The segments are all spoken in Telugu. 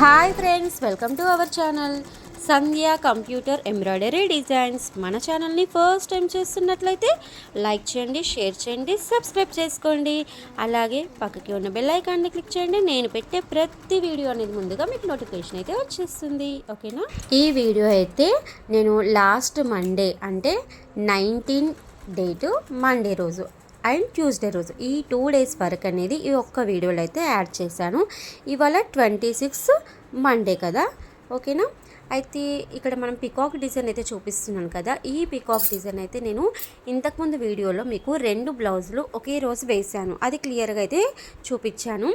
Hi friends welcome to our channel. Sandhya computer embroidery designs. మన ఛానల్ని ఫస్ట్ టైం చూస్తున్నట్లయితే లైక్ చేయండి షేర్ చేయండి సబ్స్క్రైబ్ చేసుకోండి. అలాగే పక్కకి ఉన్న బెల్ ఐకాన్ని క్లిక్ చేయండి. నేను పెట్టే ప్రతి వీడియో అనేది ముందుగా మీకు నోటిఫికేషన్ అయితే వచ్చేస్తుంది. ఓకేనా? ఈ వీడియో అయితే నేను లాస్ట్ మండే అంటే నైన్టీన్ డేటు మండే రోజు. అండ్ ట్యూస్డే రోజు. ఈ టూ డేస్ వరకు అనేది ఈ ఒక్క వీడియోలో అయితే యాడ్ చేశాను. ఇవాళ ట్వంటీ సిక్స్ మండే కదా ఓకేనా? అయితే ఇక్కడ మనం పికాక్ డిజైన్ అయితే చూపిస్తున్నాను కదా. ఈ పికాక్ డిజైన్ అయితే నేను ఇంతకుముందు వీడియోలో మీకు రెండు బ్లౌజులు ఒకే రోజు వేశాను. అది క్లియర్గా అయితే చూపించాను.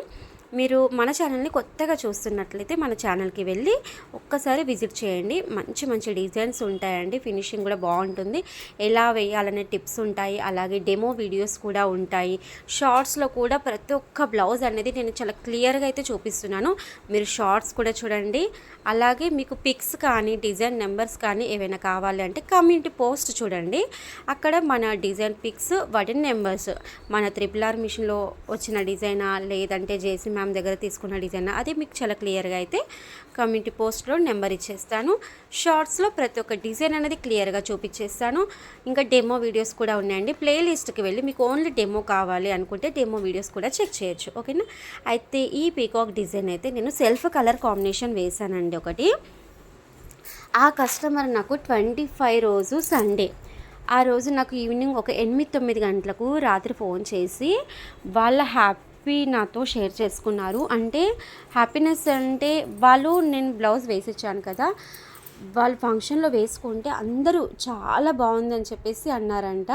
మీరు మన ఛానల్ని కొత్తగా చూస్తున్నట్లయితే మన ఛానల్కి వెళ్ళి ఒక్కసారి విజిట్ చేయండి. మంచి మంచి డిజైన్స్ ఉంటాయండి. ఫినిషింగ్ కూడా బాగుంటుంది. ఎలా వేయాలనే టిప్స్ ఉంటాయి. అలాగే డెమో వీడియోస్ కూడా ఉంటాయి. షార్ట్స్లో కూడా ప్రతి ఒక్క బ్లౌజ్ అనేది నేను చాలా క్లియర్గా అయితే చూపిస్తున్నాను. మీరు షార్ట్స్ కూడా చూడండి. అలాగే మీకు పిక్స్ కానీ డిజైన్ నెంబర్స్ కానీ ఏవైనా కావాలి అంటే కమ్యూనిటీ పోస్ట్ చూడండి. అక్కడ మన డిజైన్ పిక్స్ వాటి నెంబర్స్ మన త్రిపుల్ ఆర్ మిషన్లో వచ్చిన డిజైనా లేదంటే జేసీ మ్యామ్ దగ్గర తీసుకున్న డిజైన్ అది మీకు చాలా క్లియర్గా అయితే కమ్యూనిటీ పోస్ట్లో నెంబర్ ఇచ్చేస్తాను. షార్ట్స్లో ప్రతి ఒక్క డిజైన్ అనేది క్లియర్గా చూపించేస్తాను. ఇంకా డెమో వీడియోస్ కూడా ఉన్నాయండి. ప్లేలిస్ట్కి వెళ్ళి మీకు ఓన్లీ డెమో కావాలి అనుకుంటే డెమో వీడియోస్ కూడా చెక్ చేయొచ్చు. ఓకేనా అయితే ఈ పీకాక్ డిజైన్ అయితే నేను సెల్ఫ్ కలర్ కాంబినేషన్ వేశానండి ఒకటి. ఆ కస్టమర్ నాకు ట్వంటీ ఫైవ్ రోజు సండే ఆ రోజు నాకు ఈవినింగ్ ఒక ఎనిమిది తొమ్మిది గంటలకు రాత్రి ఫోన్ చేసి వాళ్ళ హ్యాపీ నాతో షేర్ చేసుకున్నారు. అంటే హ్యాపీనెస్ అంటే వాళ్ళు నేను బ్లౌజ్ వేసిచ్చాను కదా వాళ్ళు ఫంక్షన్లో వేసుకుంటే అందరూ చాలా బాగుందని చెప్పేసి అన్నారంట.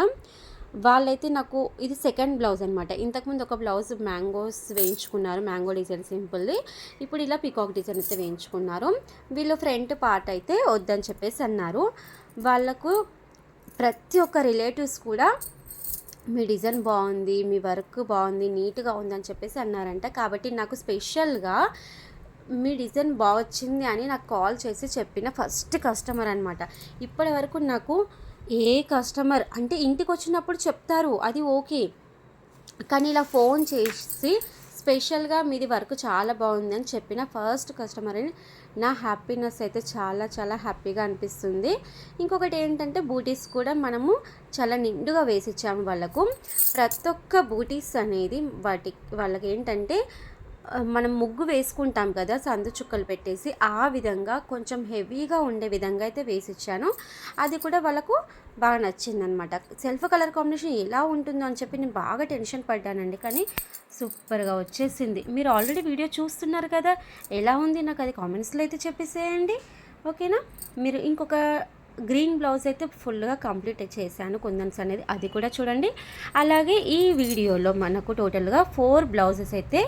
వాళ్ళైతే నాకు ఇది సెకండ్ బ్లౌజ్ అనమాట ఇంతకుముందు ఒక బ్లౌజ్ మ్యాంగోస్ వేయించుకున్నారు మ్యాంగో డిజైన్ సింపుల్ది. ఇప్పుడు ఇలా పికాక్ డిజైన్ అయితే వేయించుకున్నారు. వీళ్ళు ఫ్రంట్ పార్ట్ అయితే వద్దని చెప్పేసి అన్నారు. వాళ్ళకు ప్రతి ఒక్క రిలేటివ్స్ కూడా మీ డిజైన్ బాగుంది మీ వర్క్ బాగుంది నీట్గా ఉందని చెప్పేసి అన్నారంట. కాబట్టి నాకు స్పెషల్గా మీ డిజైన్ బాగొచ్చింది అని నాకు కాల్ చేసి చెప్పిన ఫస్ట్ కస్టమర్ అనమాట ఇప్పటి వరకు నాకు ఏ కస్టమర్ అంటే ఇంటికి వచ్చినప్పుడు చెప్తారు అది ఓకే. కానీ ఇలా ఫోన్ చేసి స్పెషల్గా మీది వర్క్ చాలా బాగుంది అని చెప్పిన ఫస్ట్ కస్టమర్ అని నా హ్యాపీనెస్ అయితే చాలా చాలా హ్యాపీగా అనిపిస్తుంది. ఇంకొకటి ఏంటంటే బూటీస్ కూడా మనము చాలా నిండుగా వేసిచ్చాము వాళ్ళకు. ప్రతి ఒక్క బూటీస్ అనేది వాటి వాళ్ళకి ఏంటంటే మనం ముగ్గు వేసుకుంటాం కదా సందు చుక్కలు పెట్టేసి ఆ విధంగా కొంచెం హెవీగా ఉండే విధంగా అయితే వేసిచ్చాను. అది కూడా వాళ్ళకు బాగా నచ్చిందనమాట సెల్ఫ్ కలర్ కాంబినేషన్ ఎలా ఉంటుందో అని చెప్పి నేను బాగా టెన్షన్ పడ్డానండి కానీ సూపర్గా వచ్చేసింది. మీరు ఆల్రెడీ వీడియో చూస్తున్నారు కదా ఎలా ఉంది నాకు అది కామెంట్స్లో అయితే చెప్పేసేయండి. ఓకేనా? మీరు ఇంకొక గ్రీన్ బ్లౌజ్ అయితే ఫుల్గా కంప్లీట్ చేశాను కుందన్స్ అనేది. అది కూడా చూడండి. అలాగే ఈ వీడియోలో మనకు టోటల్గా ఫోర్ బ్లౌజెస్ అయితే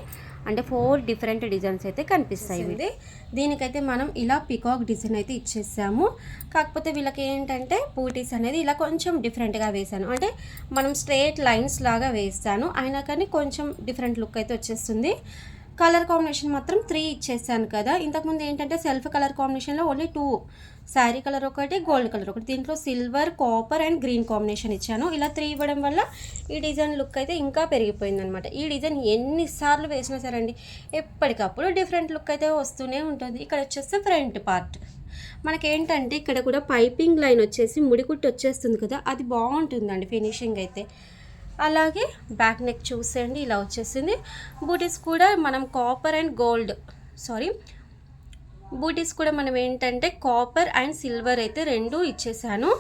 అంటే ఫోర్ డిఫరెంట్ డిజైన్స్ అయితే కనిపిస్తాయి. దీనికైతే మనం ఇలా పికాక్ డిజైన్ అయితే ఇచ్చేసాము. కాకపోతే వీళ్ళకి ఏంటంటే బూటీస్ అనేది ఇలా కొంచెం డిఫరెంట్గా వేసాను అంటే మనం స్ట్రేట్ లైన్స్ లాగా వేస్తాను. అయినా కానీ కొంచెం డిఫరెంట్ లుక్ అయితే వచ్చేస్తుంది. కలర్ కాంబినేషన్ మాత్రం త్రీ ఇచ్చేసాను కదా. ఇంతకుముందు ఏంటంటే సెల్ఫ్ కలర్ కాంబినేషన్లో ఓన్లీ టూ. శారీ కలర్ ఒకటి గోల్డ్ కలర్ ఒకటి. దీంట్లో silver copper and green combination ఇచ్చాను. ఇలా త్రీ ఇవ్వడం వల్ల ఈ డిజైన్ లుక్ అయితే ఇంకా పెరిగిపోయింది అనమాట ఈ డిజైన్ ఎన్నిసార్లు వేసినా సరే అండి ఎప్పటికప్పుడు డిఫరెంట్ లుక్ అయితే వస్తూనే ఉంటుంది. ఇక్కడ వచ్చేస్తే ఫ్రంట్ పార్ట్. మనకేంటంటే ఇక్కడ కూడా పైపింగ్ లైన్ వచ్చేసి ముడికుట్టు వచ్చేస్తుంది కదా అది బాగుంటుందండి ఫినిషింగ్ అయితే. అలాగే బ్యాక్ నెక్ చూసేయండి ఇలా వచ్చేసింది. బూటీస్ కూడా మనం copper and gold sorry booties కూడా మనం ఏంటంటే కాపర్ అండ్ సిల్వర్ అయితే రెండు ఇచ్చేసాను.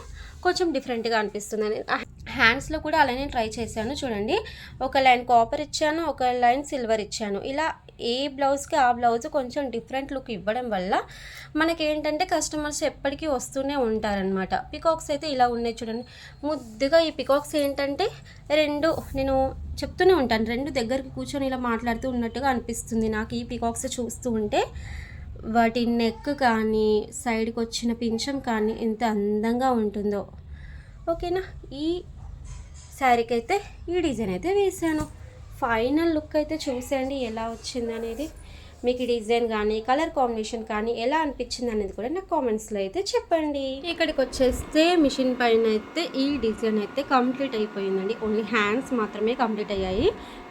కొంచెం డిఫరెంట్గా అనిపిస్తుంది హ్యాండ్స్లో కూడా అలానే ట్రై చేశాను చూడండి. ఒక లైన్ కాపర్ ఇచ్చాను ఒక లైన్ సిల్వర్ ఇచ్చాను. ఇలా ఏ బ్లౌజ్కి ఆ బ్లౌజ్ కొంచెం డిఫరెంట్ లుక్ ఇవ్వడం వల్ల మనకి ఏంటంటే కస్టమర్స్ ఎప్పటికీ వస్తూనే ఉంటారనమాట పికాక్స్ అయితే ఇలా ఉన్నాయి చూడండి. ముద్దుగా ఈ పికాక్స్ ఏంటంటే రెండు నేను చెప్తూనే ఉంటాను రెండు దగ్గరికి కూర్చొని ఇలా మాట్లాడుతూ ఉన్నట్టుగా అనిపిస్తుంది. నాకు ఈ పికాక్స్ చూస్తూ ఉంటే వాటి నెక్ కానీ సైడ్కి వచ్చిన పింఛం కానీ ఎంత అందంగా ఉంటుందో. ఓకేనా ఈ శారీకి అయితే ఈ డిజైన్ అయితే వేసాను ఫైనల్ లుక్ అయితే చూసేయండి ఎలా వచ్చింది అనేది. మీకు డిజైన్ కానీ కలర్ కాంబినేషన్ కానీ ఎలా అనిపించింది అనేది కూడా నాకు కామెంట్స్లో అయితే చెప్పండి. ఇక్కడికి వచ్చేస్తే మిషన్ పైన అయితే ఈ డిజైన్ అయితే కంప్లీట్ అయిపోయిందండి. ఓన్లీ హ్యాండ్స్ మాత్రమే కంప్లీట్ అయ్యాయి.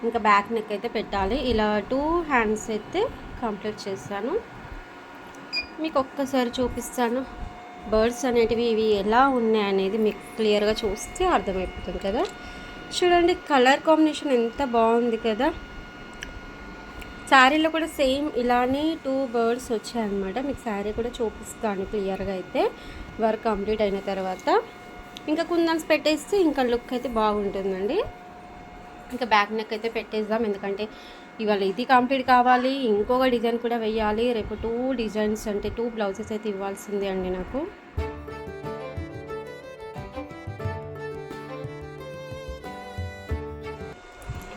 ఇంకా బ్యాక్ నెక్ అయితే పెట్టాలి. ఇలా టూ హ్యాండ్స్ అయితే కంప్లీట్ చేశాను. మీకు ఒక్కసారి చూపిస్తాను. బర్డ్స్ అనేటివి ఇవి ఎలా ఉన్నాయి అనేది మీకు క్లియర్గా చూస్తే అర్థమైపోతుంది కదా? చూడండి కలర్ కాంబినేషన్ ఎంత బాగుంది కదా? శారీలో కూడా సేమ్ ఇలానే టూ బర్డ్స్ వచ్చాయన్నమాట. మీకు శారీ కూడా చూపిస్తాను క్లియర్గా అయితే. వర్క్ కంప్లీట్ అయిన తర్వాత. ఇంకా కుందన్స్ పెట్టేస్తే ఇంకా లుక్ అయితే బాగుంటుందండి. ఇంకా బ్యాక్ నెక్ అయితే పెట్టేద్దాం. ఎందుకంటే ఇవాళ ఇది కంప్లీట్ కావాలి ఇంకొక డిజైన్ కూడా వేయాలి రేపు టూ డిజైన్స్ అంటే టూ బ్లౌజెస్ అయితే ఇవ్వాల్సిందే అండి నాకు.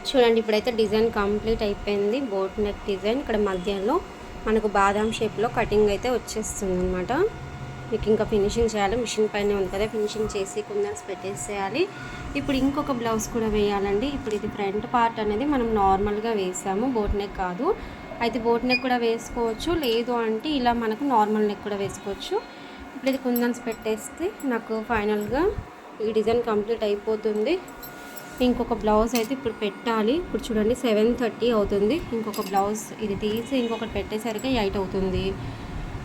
చూడండి ఇప్పుడైతే డిజైన్ కంప్లీట్ అయిపోయింది. బోట్ నెక్ డిజైన్ ఇక్కడ మధ్యలో మనకు బాదాం షేప్లో కటింగ్ అయితే వచ్చేస్తుంది అనమాట మీకు ఇంకా ఫినిషింగ్ చేయాలి. మిషన్ పైన ఉంది కదా. ఫినిషింగ్ చేసి కుందన్స్ పెట్టేసేయాలి. ఇప్పుడు ఇంకొక బ్లౌజ్ కూడా వేయాలండి. ఇప్పుడు ఇది ఫ్రంట్ పార్ట్ అనేది మనం నార్మల్గా వేసాము. బోట్ నెక్ కాదు. అయితే బోట్ నెక్ కూడా వేసుకోవచ్చు. లేదు అంటే ఇలా మనకు నార్మల్ నెక్ కూడా వేసుకోవచ్చు. ఇప్పుడు ఇది కుందన్స్ పెట్టేస్తే నాకు ఫైనల్గా ఈ డిజైన్ కంప్లీట్ అయిపోతుంది. ఇంకొక బ్లౌజ్ అయితే ఇప్పుడు పెట్టాలి. ఇప్పుడు చూడండి సెవెన్ థర్టీ అవుతుంది. ఇంకొక బ్లౌజ్ ఇది తీసి ఇంకొకటి పెట్టేసరికి ఎయిట్ అవుతుంది.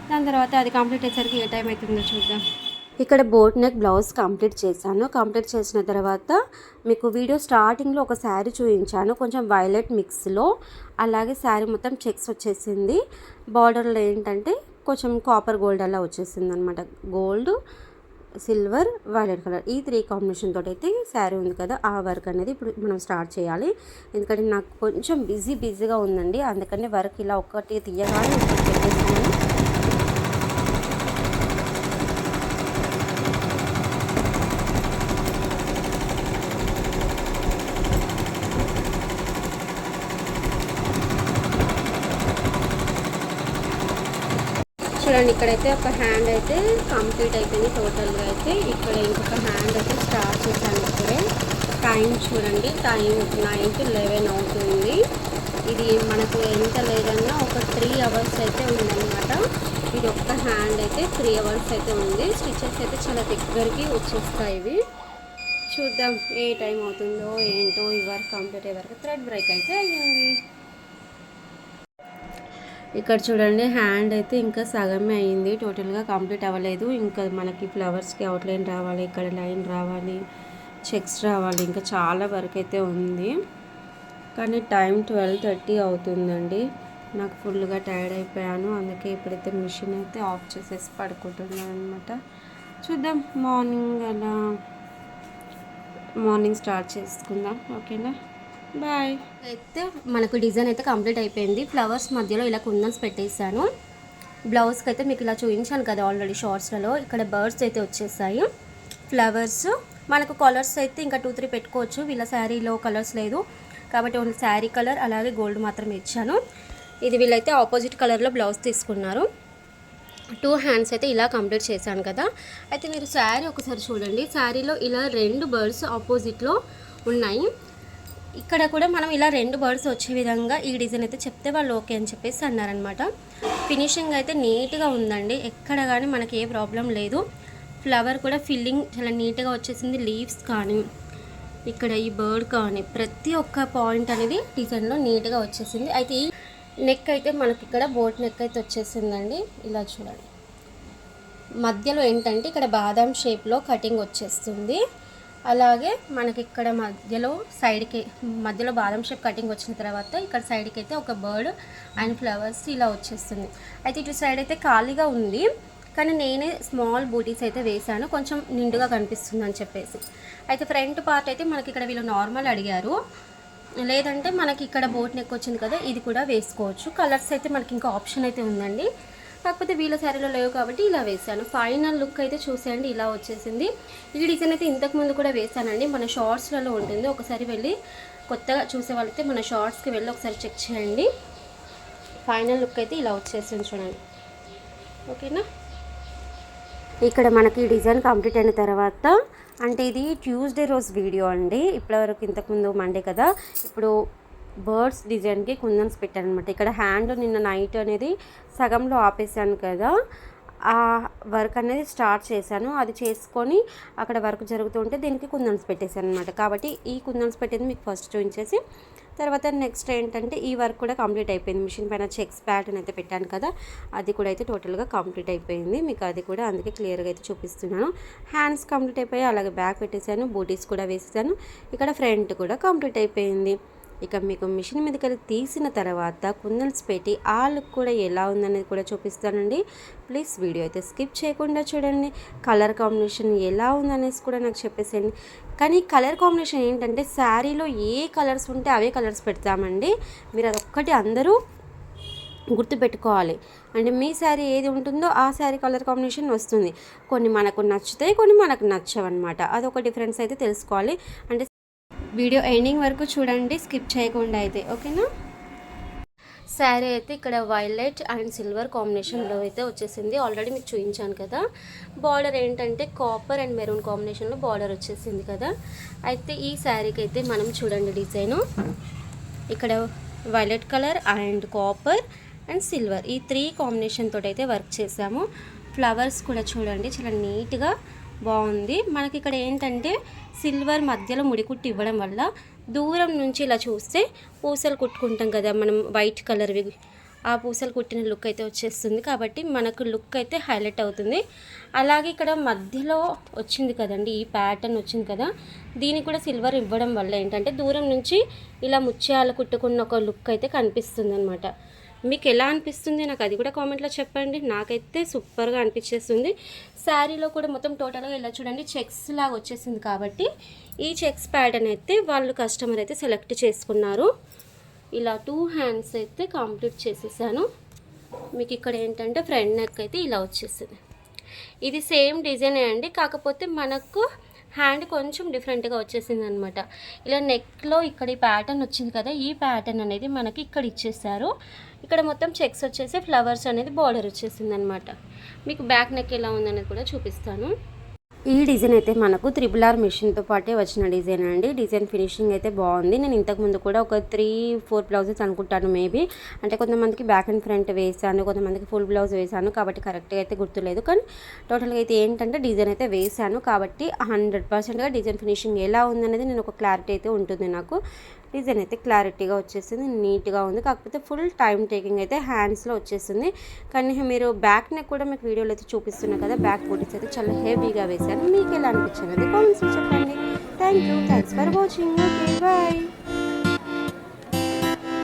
దాని తర్వాత అది కంప్లీట్ అయ్యేసరికి ఏ టైం అవుతుందో చూద్దాం. ఇక్కడ బోట్ నెక్ బ్లౌజ్ కంప్లీట్ చేశాను. కంప్లీట్ చేసిన తర్వాత మీకు వీడియో స్టార్టింగ్లో ఒక శారీ చూపించాను. కొంచెం వైలెట్ మిక్స్లో అలాగే శారీ మొత్తం చెక్స్ వచ్చేసింది. బార్డర్లో ఏంటంటే కొంచెం కాపర్ గోల్డ్ అలా వచ్చేసింది అనమాట గోల్డ్ సిల్వర్ వైలెట్ కలర్ ఈ త్రీ కాంబినేషన్ తోటి అయితే శారీ ఉంది కదా ఆ వర్క్ అనేది ఇప్పుడు మనం స్టార్ట్ చేయాలి. ఎందుకంటే నాకు కొంచెం బిజీ బిజీగా ఉందండి. అందుకని వర్క్ ఇలా ఒక్కటి తీయగానే ఒకటి పెట్టేస్తున్నాను చూడండి ఇక్కడైతే ఒక హ్యాండ్ అయితే కంప్లీట్ అయిపోయింది టోటల్గా అయితే. ఇక్కడ ఇంకొక హ్యాండ్ అయితే స్టార్ట్ చేశాను ఇప్పుడే. టైం చూడండి టైం నైన్ టు లెవెన్ అవుతుంది. ఇది మనకు ఎంత లేదన్నా ఒక త్రీ అవర్స్ అయితే ఉందన్నమాట. ఇది ఒక్క హ్యాండ్ అయితే త్రీ అవర్స్ అయితే ఉంది. స్టిచెస్ అయితే చాలా దగ్గరికి వచ్చేస్తాయి ఇవి. చూద్దాం ఏ టైం అవుతుందో ఏంటో ఈ వర్క్ కంప్లీట్ అయ్యే వరకు థ్రెడ్ బ్రేక్ అయితే అయ్యింది. ఇక్కడ చూడండి హ్యాండ్ అయితే ఇంకా సగమే అయింది. టోటల్గా కంప్లీట్ అవ్వలేదు. ఇంకా మనకి ఫ్లవర్స్కి అవుట్లైన్ రావాలి ఇక్కడ లైన్ రావాలి చెక్స్ రావాలి. ఇంకా చాలా వరకు అయితే ఉంది. కానీ టైం ట్వెల్వ్ థర్టీ అవుతుందండి. నాకు ఫుల్గా టైర్డ్ అయిపోయాను. అందుకే ఇప్పుడైతే మిషన్ అయితే ఆఫ్ చేసేసి పడుకుంటున్నాను అనమాట చూద్దాం మార్నింగ్ అలా మార్నింగ్ స్టార్ట్ చేసుకుందాం. ఓకేనా బాయ్. అయితే మనకు డిజైన్ అయితే కంప్లీట్ అయిపోయింది. ఫ్లవర్స్ మధ్యలో ఇలా కుందన్స్ పెట్టేసాను బ్లౌజ్కి అయితే మీకు ఇలా చూపించాను కదా ఆల్రెడీ షార్ట్స్లలో ఇక్కడ బర్డ్స్ అయితే వచ్చేసాయి. ఫ్లవర్స్ మనకు కలర్స్ అయితే ఇంకా టూ త్రీ పెట్టుకోవచ్చు. వీళ్ళ శారీలో కలర్స్ లేదు. కాబట్టి ఓన్లీ శారీ కలర్ అలాగే గోల్డ్ మాత్రమే ఇచ్చాను. ఇది వీళ్ళైతే ఆపోజిట్ కలర్లో బ్లౌజ్ తీసుకున్నారు. టూ హ్యాండ్స్ అయితే ఇలా కంప్లీట్ చేశాను కదా. అయితే మీరు శారీ ఒకసారి చూడండి. శారీలో ఇలా రెండు బర్డ్స్ ఆపోజిట్లో ఉన్నాయి. ఇక్కడ కూడా మనం ఇలా రెండు బర్డ్స్ వచ్చే విధంగా ఈ డిజైన్ అయితే చెప్తే వాళ్ళు ఓకే అని చెప్పేసి అన్నారనమాట ఫినిషింగ్ అయితే నీట్గా ఉందండి. ఎక్కడ కానీ మనకి ఏ ప్రాబ్లం లేదు. ఫ్లవర్ కూడా ఫిల్లింగ్ చాలా నీట్గా వచ్చేసింది. లీవ్స్ కానీ ఇక్కడ ఈ బర్డ్ కానీ ప్రతి ఒక్క పాయింట్ అనేది డిజైన్లో నీట్గా వచ్చేసింది. అయితే ఈ నెక్ అయితే మనకి ఇక్కడ బోట్ నెక్ అయితే వచ్చేసిందండి. ఇలా చూడండి. మధ్యలో ఏంటంటే ఇక్కడ బాదాం షేప్లో కటింగ్ వచ్చేస్తుంది. అలాగే మనకి ఇక్కడ మధ్యలో సైడ్కి మధ్యలో బాదం షేప్ కటింగ్ వచ్చిన తర్వాత ఇక్కడ సైడ్కి అయితే ఒక బర్డ్ అండ్ ఫ్లవర్స్ ఇలా వచ్చేస్తుంది. అయితే ఇటు సైడ్ అయితే ఖాళీగా ఉంది కానీ నేనే స్మాల్ బూటీస్ అయితే వేశాను కొంచెం నిండుగా కనిపిస్తుంది అని చెప్పేసి. అయితే ఫ్రంట్ పార్ట్ అయితే మనకి ఇక్కడ వీళ్ళు నార్మల్ అడిగారు. లేదంటే మనకి ఇక్కడ బోట్ నెక్ వచ్చింది కదా ఇది కూడా వేసుకోవచ్చు. కలర్స్ అయితే మనకి ఇంకా ఆప్షన్ అయితే ఉందండి. కాకపోతే వీళ్ళ శారీలో లేవు కాబట్టి ఇలా వేసాను ఫైనల్ లుక్ అయితే చూసేయండి ఇలా వచ్చేసింది. ఈ డిజైన్ అయితే ఇంతకు ముందు కూడా వేసానండి మన షార్ట్స్లలో ఉంటుంది. ఒకసారి వెళ్ళి కొత్తగా చూసే వాళ్ళైతే మన షార్ట్స్కి వెళ్ళి ఒకసారి చెక్ చేయండి. ఫైనల్ లుక్ అయితే ఇలా వచ్చేసింది చూడండి. ఓకేనా? ఇక్కడ మనకి డిజైన్ కంప్లీట్ అయిన తర్వాత అంటే ఇది ట్యూస్డే రోజు వీడియో అండి. ఇప్పటివరకు ఇంతకుముందు మండే కదా. ఇప్పుడు బర్డ్స్ డిజైన్కి కుందన్స్ పెట్టాను అనమాట ఇక్కడ హ్యాండ్ నిన్న నైట్ అనేది సగంలో ఆపేసాను కదా. ఆ వర్క్ అనేది స్టార్ట్ చేశాను. అది చేసుకొని అక్కడ వర్క్ జరుగుతుంటే దీనికి కుందన్స్ పెట్టేశాను అనమాట కాబట్టి ఈ కుందన్స్ పెట్టేది మీకు ఫస్ట్ చూపించేసి తర్వాత నెక్స్ట్ ఏంటంటే ఈ వర్క్ కూడా కంప్లీట్ అయిపోయింది. మిషన్ పైన చెక్స్ ప్యాటర్న్ అయితే పెట్టాను కదా అది కూడా అయితే టోటల్గా కంప్లీట్ అయిపోయింది. మీకు అది కూడా అందుకే క్లియర్గా అయితే చూపిస్తున్నాను. హ్యాండ్స్ కంప్లీట్ అయిపోయి అలాగే బ్యాక్ పెట్టేశాను బూటీస్ కూడా వేసేసాను. ఇక్కడ ఫ్రంట్ కూడా కంప్లీట్ అయిపోయింది. ఇక మీకు మిషన్ మీదకి వెళ్ళి తీసిన తర్వాత కుందన్స్ పెట్టి ఆ లుక్ కూడా ఎలా ఉందనేది కూడా చూపిస్తానండి. ప్లీజ్ వీడియో అయితే స్కిప్ చేయకుండా చూడండి. కలర్ కాంబినేషన్ ఎలా ఉందనేసి కూడా నాకు చెప్పేసేయండి. కానీ కలర్ కాంబినేషన్ ఏంటంటే శారీలో ఏ కలర్స్ ఉంటే అవే కలర్స్ పెడతామండి. మీరు అదొక్కటి అందరూ గుర్తుపెట్టుకోవాలి. అంటే మీ శారీ ఏది ఉంటుందో ఆ శారీ కలర్ కాంబినేషన్ వస్తుంది. కొన్ని మనకు నచ్చుతాయి కొన్ని మనకు నచ్చవన్నమాట. అదొక డిఫరెన్స్ అయితే తెలుసుకోవాలి. అంటే వీడియో ఎండింగ్ వరకు చూడండి స్కిప్ చేయకుండా అయితే ఓకేనా? శారీ అయితే ఇక్కడ వైలెట్ అండ్ సిల్వర్ కాంబినేషన్లో అయితే వచ్చేసింది. ఆల్రెడీ మీకు చూపించాను కదా. బార్డర్ ఏంటంటే కాపర్ అండ్ మెరూన్ కాంబినేషన్లో బార్డర్ వచ్చేసింది కదా. అయితే ఈ శారీకి అయితే మనం చూడండి డిజైను. ఇక్కడ violet colour and copper and silver. ఈ త్రీ కాంబినేషన్ తోటి అయితే వర్క్ చేసాము ఫ్లవర్స్ కూడా చూడండి చాలా నీట్గా బాగుంది. మనకి ఇక్కడ ఏంటంటే సిల్వర్ మధ్యలో ముడికుట్టు ఇవ్వడం వల్ల దూరం నుంచి ఇలా చూస్తే పూసలు కుట్టుకుంటాం కదా మనం వైట్ కలర్వి ఆ పూసలు కుట్టిన లుక్ అయితే వచ్చేస్తుంది. కాబట్టి మనకు లుక్ అయితే హైలైట్ అవుతుంది. అలాగే ఇక్కడ మధ్యలో వచ్చింది కదండి ఈ ప్యాటర్న్ వచ్చింది కదా దీనికి కూడా సిల్వర్ ఇవ్వడం వల్ల ఏంటంటే దూరం నుంచి ఇలా ముత్యాలు కుట్టుకున్న ఒక లుక్ అయితే కనిపిస్తుంది అనమాట మీకు ఎలా అనిపిస్తుంది? నాకు అది కూడా కామెంట్లో చెప్పండి. నాకైతే సూపర్గా అనిపించేస్తుంది. శారీలో కూడా మొత్తం టోటల్గా ఇలా చూడండి చెక్స్ లాగా వచ్చేసింది కాబట్టి ఈ చెక్స్ ప్యాటర్న్ అయితే వాళ్ళు కస్టమర్ అయితే సెలెక్ట్ చేసుకున్నారు. ఇలా టూ హ్యాండ్స్ అయితే కంప్లీట్ చేసేసాను. మీకు ఇక్కడ ఏంటంటే ఫ్రంట్ నెక్ అయితే ఇలా వచ్చేసింది. ఇది సేమ్ డిజైనే అండి. కాకపోతే మనకు హ్యాండ్ కొంచెం డిఫరెంట్గా వచ్చేసింది అనమాట ఇలా నెక్లో ఇక్కడ ఈ ప్యాటర్న్ వచ్చింది కదా ఈ ప్యాటర్న్ అనేది మనకి ఇక్కడ ఇచ్చేసారు. ఇక్కడ మొత్తం చెక్స్ వచ్చేసి ఫ్లవర్స్ అనేది బార్డర్ వచ్చేసింది అనమాట మీకు బ్యాక్ నెక్ ఎలా ఉందనేది కూడా చూపిస్తాను. ఈ డిజైన్ అయితే మనకు త్రిబుల్ ఆర్ మిషన్తో పాటే వచ్చిన డిజైన్ అండి. డిజైన్ ఫినిషింగ్ అయితే బాగుంది. నేను ఇంతకుముందు కూడా ఒక త్రీ ఫోర్ బ్లౌజెస్ అనుకుంటాను మేబీ. అంటే కొంతమందికి బ్యాక్ అండ్ ఫ్రంట్ వేసాను కొంతమందికి ఫుల్ బ్లౌజ్ వేసాను కాబట్టి కరెక్ట్గా అయితే గుర్తులేదు. కానీ టోటల్గా అయితే ఏంటంటే డిజైన్ అయితే వేసాను కాబట్టి హండ్రెడ్ పర్సెంట్గా డిజైన్ ఫినిషింగ్ ఎలా ఉందనేది నేను ఒక క్లారిటీ అయితే ఉంటుంది నాకు. డిజైన్ అయితే క్లారిటీగా వచ్చేసింది నీట్గా ఉంది. కాకపోతే ఫుల్ టైం టేకింగ్ అయితే హ్యాండ్స్లో వచ్చేసింది. కానీ మీరు బ్యాక్ నెక్ కూడా మీకు వీడియోలో అయితే చూపిస్తున్నాను కదా బ్యాక్ బూటీస్ అయితే చాలా హెవీగా వేశాను మీకు ఎలా అనిపించింది? కామెంట్స్ చెప్పండి. Thank you. Thanks for watching. Okay bye.